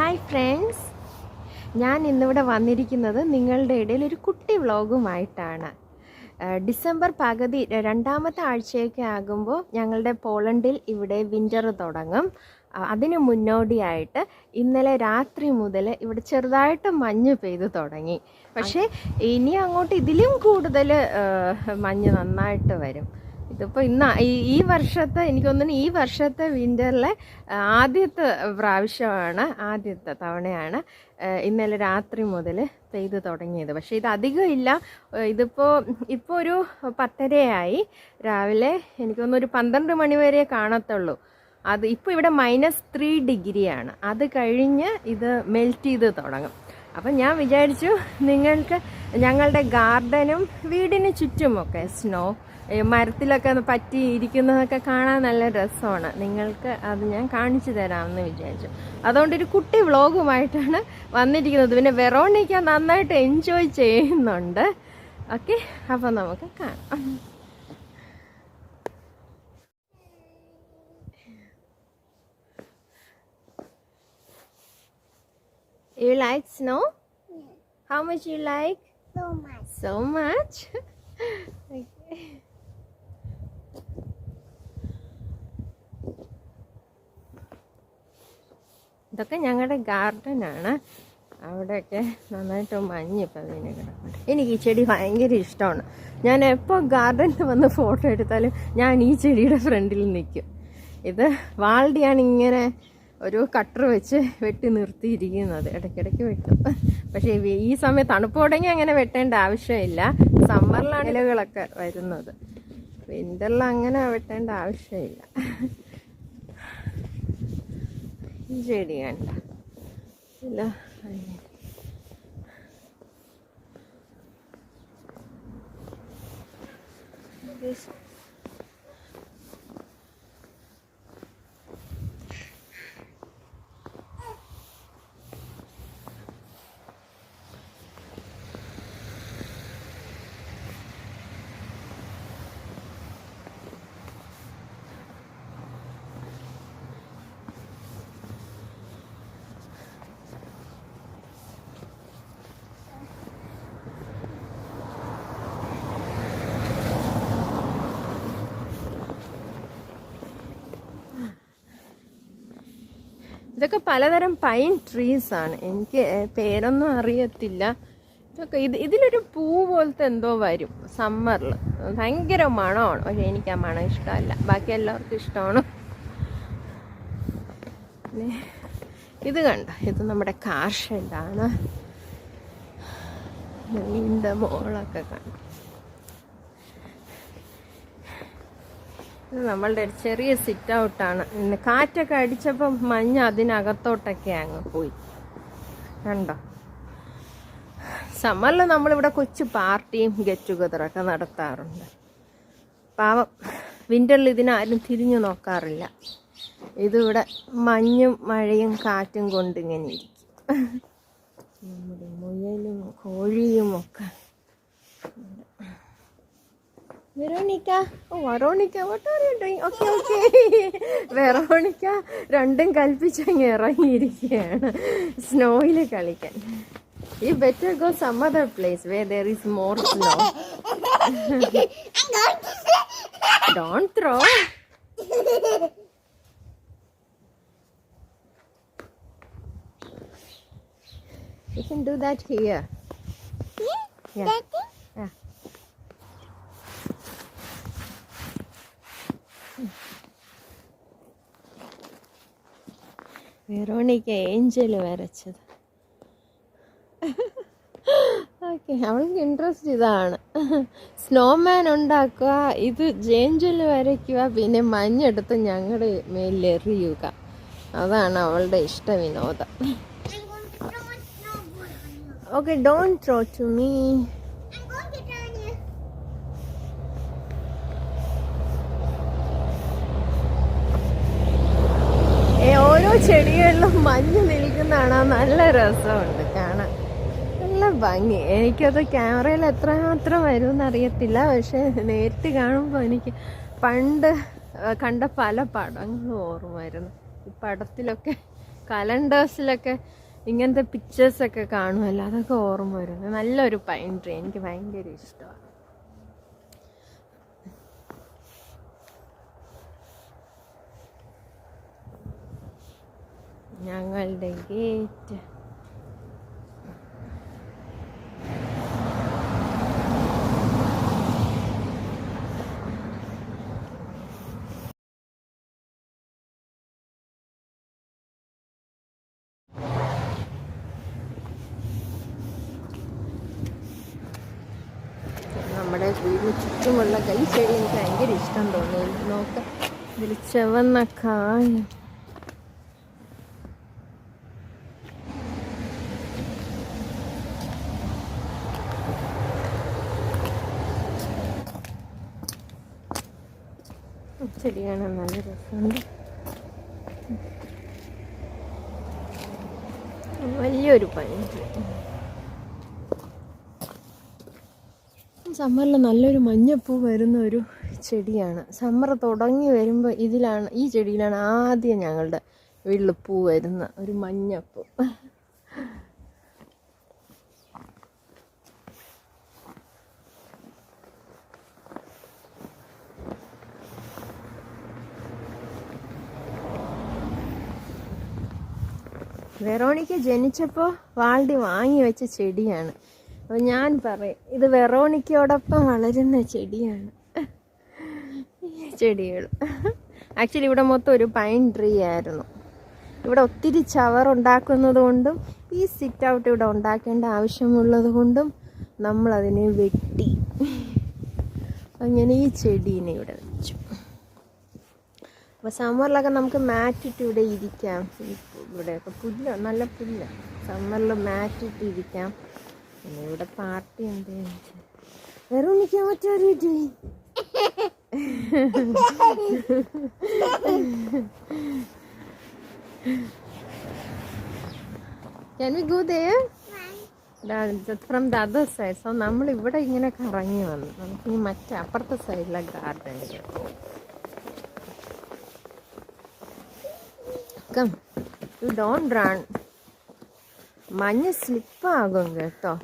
Hi friends ഞാൻ ഇന്നിവിടെ വന്നിരിക്കുന്നത് നിങ്ങളുടെ ഇടയിൽ ഒരു കുട്ടി വ്ളോഗുമായിട്ടാണ്. ഡിസംബർ പകുതി രണ്ടാമത്തെ ആഴ്ചയൊക്കെ ആകുമ്പോൾ ഞങ്ങളുടെ പോളണ്ടിൽ ഇവിടെ വിന്റർ തുടങ്ങും. അതിന് മുന്നോടിയായിട്ട് ഇന്നലെ രാത്രി മുതൽ ഇവിടെ ചെറുതായിട്ട് മഞ്ഞ് പെയ്തു തുടങ്ങി. പക്ഷേ ഇനി അങ്ങോട്ട് ഇതിലും കൂടുതൽ മഞ്ഞ് നന്നായിട്ട് വരും. ഇതിപ്പോൾ ഇന്ന് ഈ വർഷത്തെ എനിക്ക് തോന്നുന്നു ഈ വർഷത്തെ വിന്ററിലെ ആദ്യത്തെ പ്രാവശ്യമാണ് ആദ്യത്തെ തവണയാണ് ഇന്നലെ രാത്രി മുതൽ പെയ്ത് തുടങ്ങിയത്. പക്ഷേ ഇത് അധികം ഇല്ല ഇതിപ്പോൾ ഇപ്പോൾ ഒരു പത്തരയായി. രാവിലെ എനിക്ക് തോന്നുന്നു ഒരു പന്ത്രണ്ട് മണി വരെ കാണത്തുള്ളൂ. അത് ഇപ്പോൾ ഇവിടെ മൈനസ് ത്രീ ഡിഗ്രിയാണ്. അത് കഴിഞ്ഞ് ഇത് മെൽറ്റ് ചെയ്ത് തുടങ്ങും. അപ്പം ഞാൻ വിചാരിച്ചു നിങ്ങൾക്ക് ഞങ്ങളുടെ ഗാർഡനും വീടിന് ചുറ്റുമൊക്കെ സ്നോ മരത്തിലൊക്കെ ഒന്ന് പറ്റി ഇരിക്കുന്നതൊക്കെ കാണാൻ നല്ല രസമാണ് നിങ്ങൾക്ക് അത് ഞാൻ കാണിച്ചു തരാമെന്ന് വിചാരിച്ചു അതുകൊണ്ട് ഒരു കുട്ടി വ്ളോഗുമായിട്ടാണ് വന്നിരിക്കുന്നത് പിന്നെ വെറോണിക്ക നന്നായിട്ട് എൻജോയ് ചെയ്യുന്നുണ്ട് ഓക്കെ അപ്പോൾ നമുക്ക് കാണാം You like snow? How much you like? So much. So much? okay. ഇതൊക്കെ ഞങ്ങളുടെ ഗാർഡനാണ്. അവിടെയൊക്കെ നന്നായിട്ട് മഞ്ഞ് ഇപ്പം വീണ് കിടപ്പുണ്ട്. എനിക്ക് ഈ ചെടി ഭയങ്കര ഇഷ്ടമാണ്. ഞാൻ എപ്പോൾ ഗാർഡനിൽ വന്ന് ഫോട്ടോ എടുത്താലും ഞാൻ ഈ ചെടിയുടെ ഫ്രണ്ടിൽ നിൽക്കും. ഇത് വാൾഡിയാണ് ഇങ്ങനെ ഒരു കട്ടർ വെച്ച് വെട്ടി നിർത്തിയിരിക്കുന്നത്. ഇടയ്ക്കിടയ്ക്ക് വെട്ടും. പക്ഷേ ഈ- സമയം തണുപ്പ് തുടങ്ങി അങ്ങനെ വെട്ടേണ്ട ആവശ്യമില്ല. സമ്മറിലാണ് ഇലകളൊക്കെ വരുന്നത്. വിന്ററിൽ അങ്ങനെ വെട്ടേണ്ട ആവശ്യമില്ല. ചെടി കണ്ട ഇല്ല. This ഇതൊക്കെ പലതരം പൈൻ ട്രീസ് ആണ്. എനിക്ക് പേരൊന്നും അറിയത്തില്ല. ഇതൊക്കെ ഇത് ഇതിലൊരു പൂ പോലത്തെ എന്തോ വരും സമ്മറിൽ ഭയങ്കര മണമാണ്. പക്ഷെ എനിക്ക് ആ മണം ഇഷ്ടമല്ല. ബാക്കി എല്ലാവർക്കും ഇഷ്ടമാണ്. ഇത് കണ്ട? ഇത് നമ്മുടെ കാർ ഷെഡാണ് നീണ്ട മോളൊക്കെ കണ്ടു? നമ്മളുടെ ഒരു ചെറിയ സിറ്റ് ഔട്ടാണ് ഇന്ന് കാറ്റൊക്കെ അടിച്ചപ്പം മഞ്ഞ് അതിനകത്തോട്ടൊക്കെ അങ്ങ് പോയി. കണ്ടോ? സമ്മറിൽ നമ്മളിവിടെ കൊച്ചു പാർട്ടിയും ഗെറ്റ് ടുഗദറൊക്കെ നടത്താറുണ്ട്. പാവം വിന്ററിൽ ഇതിനാരും തിരിഞ്ഞു നോക്കാറില്ല. ഇതിവിടെ മഞ്ഞും മഴയും കാറ്റും കൊണ്ട് ഇങ്ങനെ ഇരിക്കും. നമ്മുടെ മുയലും കോഴിയും ഒക്കെ Veronica. Oh Veronica. What are you doing okay okay Veronica രണ്ടും കൽപ്പിച്ചങ്ങ് ഇറങ്ങിയിരിക്കുകയാണ്. സ്നോയിൽ കളിക്കാൻ. We better go some other place where there is more snow don't throw You can do that here. Yeah. Veronica angel വരച്ചത് okay അവൾക്ക് interest ഇതാണ്. Snowman ഉണ്ടാക്കുക ഇത് ജേഞ്ചൽ വരയ്ക്കുക പിന്നെ മഞ്ഞെടുത്ത് ഞങ്ങളുടെ മേലെറിയുക അതാണ് അവളുടെ ഇഷ്ട വിനോദം. Okay don't throw to me ഓരോ ചെടികളിലും മഞ്ഞ് നിൽക്കുന്നതാണ്. നല്ല രസമുണ്ട് കാണാൻ. നല്ല ഭംഗി. എനിക്കത് ക്യാമറയിൽ എത്ര എത്രമാത്രം വരുമെന്ന് അറിയത്തില്ല പക്ഷെ നേരിട്ട് കാണുമ്പോൾ എനിക്ക് പണ്ട് കണ്ട പല പടങ്ങളും ഓർമ്മ വരുന്നു ഈ പടത്തിലൊക്കെ കലണ്ടേഴ്സിലൊക്കെ ഇങ്ങനത്തെ പിക്ചേഴ്സൊക്കെ കാണുമല്ലോ. അതൊക്കെ ഓർമ്മ വരുന്നു നല്ലൊരു പൈൻ ട്രീ എനിക്ക് ഭയങ്കര ഇഷ്ടമാണ്. ഞങ്ങളുടെ ഗേറ്റ്. നമ്മുടെ വീടിന് ചുറ്റുമുള്ള കൈ ചെടി എനിക്ക് ഭയങ്കര ഇഷ്ടം തോന്നി നോക്ക. ഇതിൽ ചുവന്ന കായ. ചെടിയാണ് നല്ല രസമുണ്ട്. വലിയൊരു പനി സമ്മറിൽ നല്ലൊരു മഞ്ഞപ്പൂ വരുന്ന ഒരു ചെടിയാണ്. സമ്മർ തുടങ്ങി വരുമ്പോൾ ഇതിലാണ് ഈ ചെടിയിലാണ് ആദ്യം ഞങ്ങളുടെ വീട്ടിൽ പൂ വരുന്ന ഒരു മഞ്ഞപ്പൂ. വെറോണിക്ക ജനിച്ചപ്പോൾ വാൾഡി വാങ്ങി വെച്ച ചെടിയാണ്. അപ്പോൾ ഞാൻ പറയും ഇത് വെറോണിക്കയോടൊപ്പം വളരുന്ന ചെടിയാണ്. ചെടികൾ. ആക്ച്വലി ഇവിടെ മൊത്തം ഒരു പൈൻ ട്രീ ആയിരുന്നു. ഇവിടെ ഒത്തിരി ചവർ ഉണ്ടാക്കുന്നത് കൊണ്ടും ഈ സിറ്റ് ഔട്ട് ഇവിടെ ഉണ്ടാക്കേണ്ട ആവശ്യമുള്ളത് കൊണ്ടും നമ്മളതിനെ വെട്ടി. അങ്ങനെ ഈ ചെടീനെ ഇവിടെ വെച്ചു. അപ്പോൾ സമ്മറിലൊക്കെ നമുക്ക് മാറ്റിട്ട് ഇവിടെ ഇരിക്കാം. ഇവിടെ ഇവിടെയൊക്കെ പുല്ല നല്ല പുല്ല. സമ്മറിൽ മാറ്റിട്ട് ഇരിക്കാം. പിന്നെ ഇവിടെ പാർട്ടി ഉണ്ട്. വെറും നിൽക്കാൻ there? From the other side so നമ്മൾ ഇവിടെ ഇങ്ങനെ കറങ്ങി വന്നു. നമുക്ക് ഈ മറ്റേ അപ്പുറത്തെ സൈഡിലെ ഗാർഡനിൽ കം യു ഡോൺ റൺ മഞ്ഞ് സ്ലിപ്പാകും കേട്ടോ.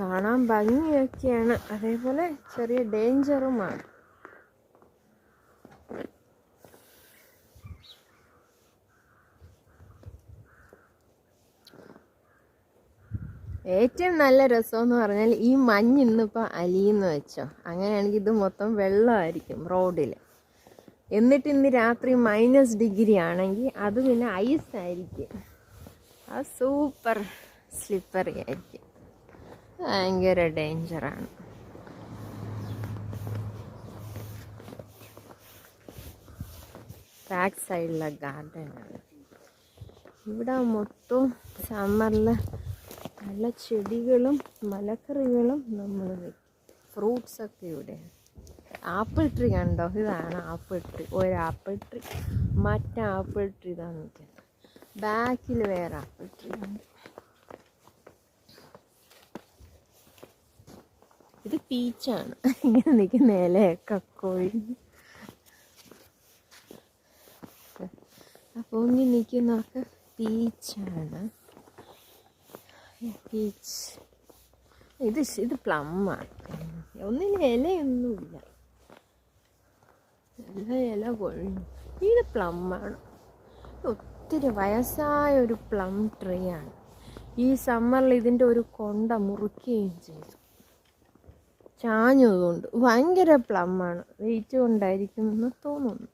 കാണാൻ ഭംഗിയൊക്കെയാണ്. അതേപോലെ ചെറിയ ഡേഞ്ചറുമാണ്. ഏറ്റവും നല്ല രസം എന്ന് പറഞ്ഞാൽ ഈ മഞ്ഞ് ഇന്നിപ്പോൾ അലിയെന്ന് വെച്ചോ. അങ്ങനെയാണെങ്കിൽ ഇത് മൊത്തം വെള്ളമായിരിക്കും റോഡിൽ എന്നിട്ട് ഇന്ന് രാത്രി മൈനസ് ഡിഗ്രി ആണെങ്കിൽ അത് പിന്നെ ഐസ് ആയിരിക്കും. ആ സൂപ്പർ സ്ലിപ്പറി ആയിരിക്കും. ഭയങ്കര ഡേഞ്ചറാണ് ബാക്ക് സൈഡിലെ ഗാർഡനാണ് ഇവിടെ മൊത്തം സമ്മറിൽ നല്ല ചെടികളും മലക്കറികളും നമ്മൾ ഫ്രൂട്ട്സൊക്കെ ഇവിടെ ആപ്പിൾ ട്രീ കണ്ടോ? ഇതാണ് ആപ്പിൾ ട്രീ. ഒരു ആപ്പിൾ ട്രീ. മറ്റേ ആപ്പിൾ ട്രീ ഇതാണ് ബാക്കിൽ വേറെ ആപ്പിൾ ട്രീ ഉണ്ട്. ഇത് പീച്ചാണ്. ഇങ്ങനെ നിൽക്കുന്ന ഇലയൊക്കെ അപ്പൊ ഇങ്ങനെ നിൽക്കുന്നതൊക്കെ പീച്ചാണ്. പീച്ച്. ഇത് ഇത് ഇത് പ്ലമ്മാണ് ഒന്നിന് ഇലയൊന്നുമില്ല. എല്ലാ ഇല കൊഴിഞ്ഞു ഇത് പ്ലമ്മാണ്. ഒത്തിരി വയസ്സായ ഒരു പ്ലം ട്രീ ആണ് ഈ സമ്മറിൽ ഇതിന്റെ ഒരു കൊണ്ട മുറിക്കുകയും ചെയ്തു. ചാഞ്ഞതുകൊണ്ട് ഭയങ്കര പ്ലമ്മാണ്. വെയിറ്റ് കൊണ്ടായിരിക്കും എന്ന് തോന്നുന്നു.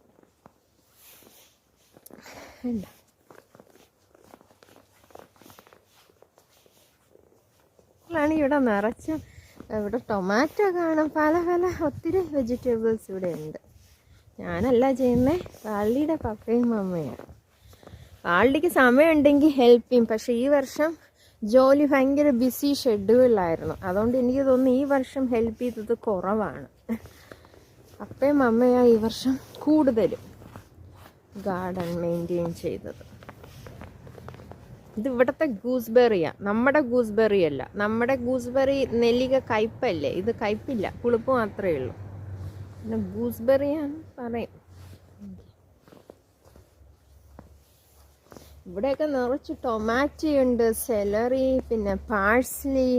ാണ് ഇവിടെ നിറച്ച് ഇവിടെ ടൊമാറ്റോ കാണും പല പല ഒത്തിരി വെജിറ്റബിൾസ് ഇവിടെ ഉണ്ട്. ഞാനല്ല ചെയ്യുന്നത് വാളിയുടെ പപ്പയും അമ്മയാണ് വാളിക്ക് സമയമുണ്ടെങ്കിൽ ഹെൽപ്പ് ചെയ്യും. പക്ഷേ ഈ വർഷം ജോലി ഭയങ്കര ബിസി ഷെഡ്യൂളിലായിരുന്നു അതുകൊണ്ട് എനിക്ക് തോന്നുന്നു ഈ വർഷം ഹെൽപ്പ് ചെയ്തത് കുറവാണ്. അപ്പയും അമ്മയാ ഈ വർഷം കൂടുതലും ഗാർഡൻ മെയിന്റെയിൻ ചെയ്തത്. ഇത് ഇവിടുത്തെ ഗൂസ്ബെറിയാണ് നമ്മുടെ ഗൂസ്ബെറി അല്ല. നമ്മുടെ ഗൂസ്ബെറി നെല്ലിക കയ്പല്ലേ? ഇത് കയ്പില്ല. പുളിപ്പ് മാത്രമേ ഉള്ളൂ. പിന്നെ ഗൂസ്ബെറി ഞാൻ പറയും. ഇവിടെയൊക്കെ നിറച്ച് ടൊമാറ്റോയുണ്ട് സെലറി പിന്നെ പാഴ്സ്ലി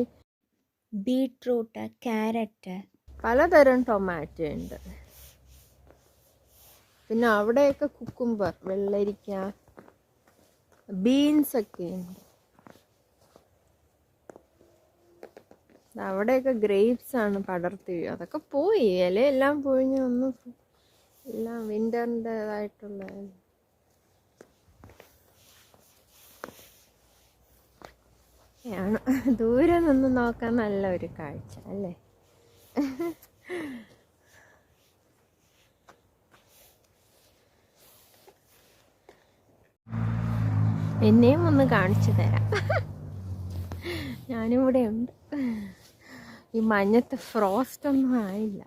ബീട്രൂട്ട് ക്യാരറ്റ് പലതരം ടൊമാറ്റോ ഉണ്ട്. പിന്നെ അവിടെയൊക്കെ കുക്കുംബർ വെള്ളരിക്ക ബീൻസ് ഒക്കെ ഉണ്ട്. അവിടെയൊക്കെ ഗ്രേപ്സ് ആണ് പടർത്തി. അതൊക്കെ പോയി. ഇലയെല്ലാം പൊഴിഞ്ഞ് ഒന്ന് എല്ലാം വിന്ററിന്റെതായിട്ടുള്ള ആണ്. ദൂരെ നിന്ന് നോക്കാൻ നല്ല ഒരു കാഴ്ച അല്ലേ? എന്നെയും ഒന്ന് കാണിച്ചു തരാം. ഞാനിവിടെ ഉണ്ട് ഈ മഞ്ഞത്ത് ഫ്രോസ്റ്റ് ഒന്നും ആയില്ല.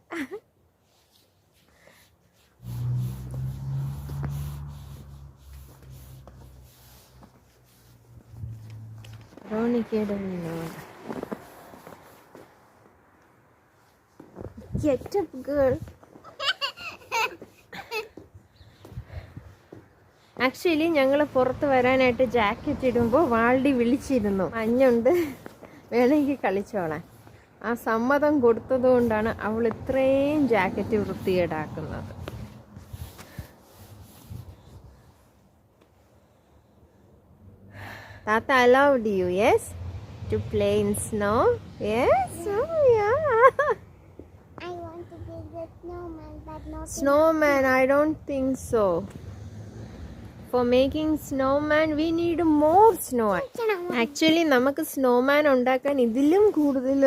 റോണിക്കയുടെ മീനോട് ഗേൾ ആക്ച്വലി ഞങ്ങൾ പുറത്ത് വരാനായിട്ട് ജാക്കറ്റ് ഇടുമ്പോൾ വാൾഡി വിളിച്ചിരുന്നു. മഞ്ഞുണ്ട്. വേണമെങ്കിൽ കളിച്ചോളാൻ ആ സമ്മതം കൊടുത്തത് കൊണ്ടാണ് അവൾ ഇത്രയും ജാക്കറ്റ് വൃത്തികേടാക്കുന്നത്. താത്ത allowed you yes to play in snow yes snowman I do think so snowman, but not Snowman, I don't think so. For making snowman we need more snow actually നമുക്ക് സ്നോമാൻ ഉണ്ടാക്കാൻ ഇതിലും കൂടുതൽ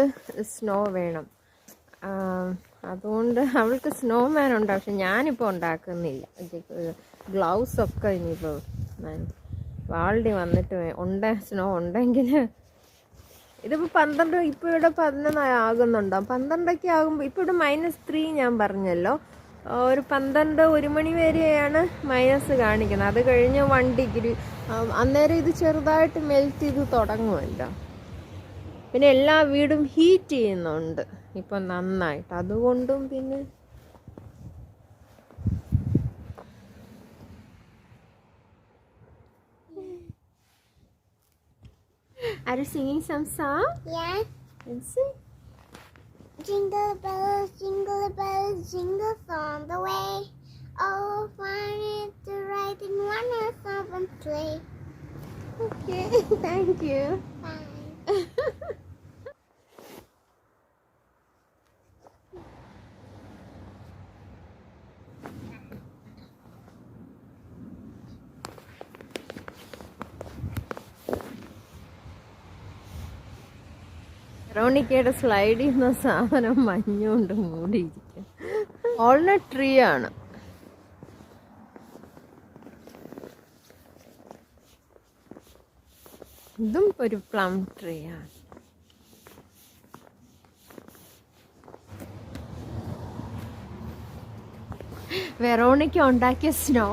snow വേണം. അതുകൊണ്ട് അവൾക്ക് snowman ഉണ്ടാവും പക്ഷെ ഞാനിപ്പോൾ ഉണ്ടാക്കുന്നില്ല. ഗ്ലൗസ് ഒക്കെ ഇനിയിപ്പോൾ വാൾഡി വന്നിട്ട് ഉണ്ട സ്നോ ഉണ്ടെങ്കിൽ. ഇതിപ്പോൾ പന്ത്രണ്ട് ഇപ്പോൾ ഇവിടെ പതിനൊന്ന് ആകുന്നുണ്ടോ? പന്ത്രണ്ടൊക്കെ ആകുമ്പോൾ ഇപ്പോൾ ഇവിടെ മൈനസ് ത്രീ ഞാൻ പറഞ്ഞല്ലോ. ഒരു പന്ത്രണ്ട് ഒരു മണി വരെയാണ് മൈനസ് കാണിക്കുന്നത് അത് കഴിഞ്ഞ് വൺ ഡിഗ്രി അന്നേരം ഇത് ചെറുതായിട്ട് മെൽറ്റ് ചെയ്ത് തുടങ്ങുമല്ലോ പിന്നെ എല്ലാ വീടും ഹീറ്റ് ചെയ്യുന്നുണ്ട് ഇപ്പം നന്നായിട്ട് അതുകൊണ്ടും പിന്നെ Are you singing some song? Yeah. Let's see. Jingle bells, jingle bells, jingle all the way. Oh, fun it to ride in one horse open sleigh. Okay, thank you. റോണിക്കയുടെ സ്ലൈഡ് ചെയ്യുന്ന സാധനം മഞ്ഞുകൊണ്ട് മൂടിയിരിക്കും ഓൾനട്ട് ട്രീ ആണ്. ഇതും ഒരു plum tree ആണ്. Veronica ഉണ്ടാക്കിയ snow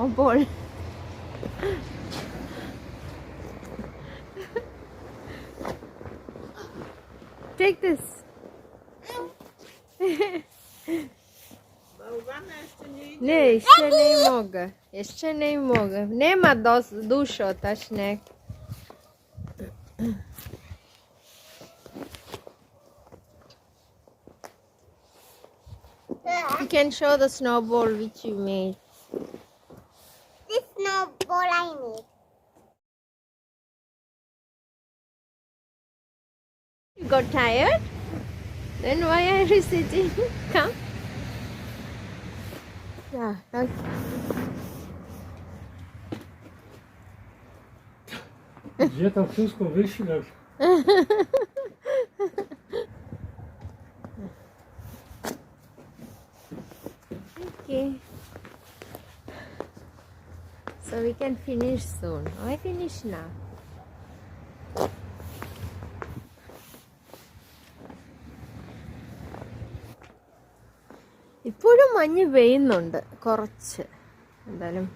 Take this. Nie, jeszcze nie mogę. Jeszcze nie mogę. Nie ma dos, dużo nie. You can show the snowball which you made. This snowball I need. Got tired? Then why are you sitting? Come. Yeah, okay. Gdzie to wszystko wyślesz? Okay. So we can finish soon. Oh, I finish now. മഞ്ഞ് പെയ്യുന്നുണ്ട് കുറച്ച്. എന്തായാലും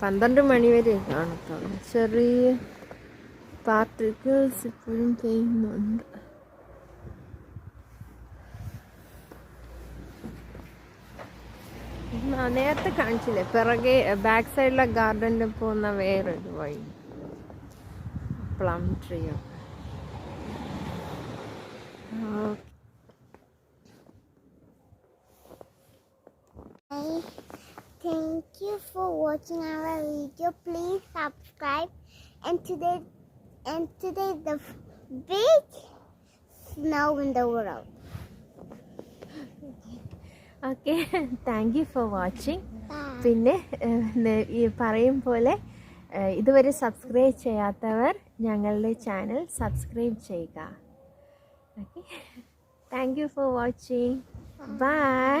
പന്ത്രണ്ട് മണി വരെ കാണത്തുള്ളൂ. ചെറിയ particles ഇപ്പോഴും പെയ്യുന്നുണ്ട്. നേരത്തെ കാണിച്ചില്ലേ? പിറകെ ബാക്ക് സൈഡിലെ ഗാർഡനിൽ പോകുന്ന വേറൊരു വഴി. പ്ലം ട്രീയും Hi. Thank you for watching our video. Please subscribe. And today, and today the big snow in the world. Okay, thank you for watching. Bye. പിന്നെ പറയും പോലെ ഇതുവരെ സബ്സ്ക്രൈബ് ചെയ്യാത്തവർ ഞങ്ങളുടെ ചാനൽ സബ്സ്ക്രൈബ് ചെയ്യുക okay thank you for watching bye